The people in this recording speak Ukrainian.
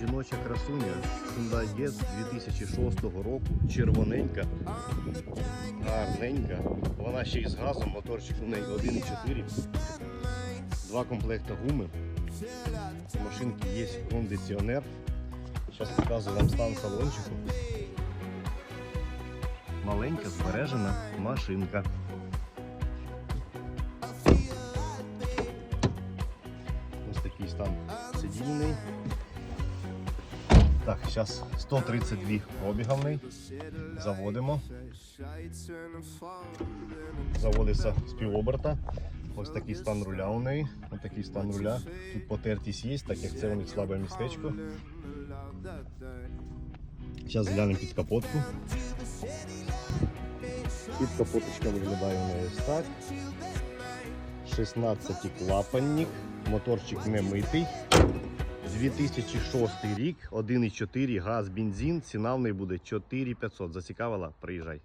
Жіноча красуня Hyundai Getz 2006 року, червоненька, гарненька. Вона ще й з газом, моторчик у неї 1,4. Два комплекти гуми. У машинки є кондиціонер. Зараз показую вам стан салончику. Маленька збережена машинка. Ось такий стан сидільний. Так, зараз 132 пробіговний. Заводимо. Заводиться з півоберта. Ось такий стан руля у неї. Ось такий стан руля. Тут потертість є, так як це у них слабе містечко. Зараз глянемо під капотку. Під капоточка виглядає у неї так. 16 клапанник, моторчик не митий. 2006 рік, 1,4 газ, бензин, ціна в неї буде 4500. Зацікавила? Приїжджай.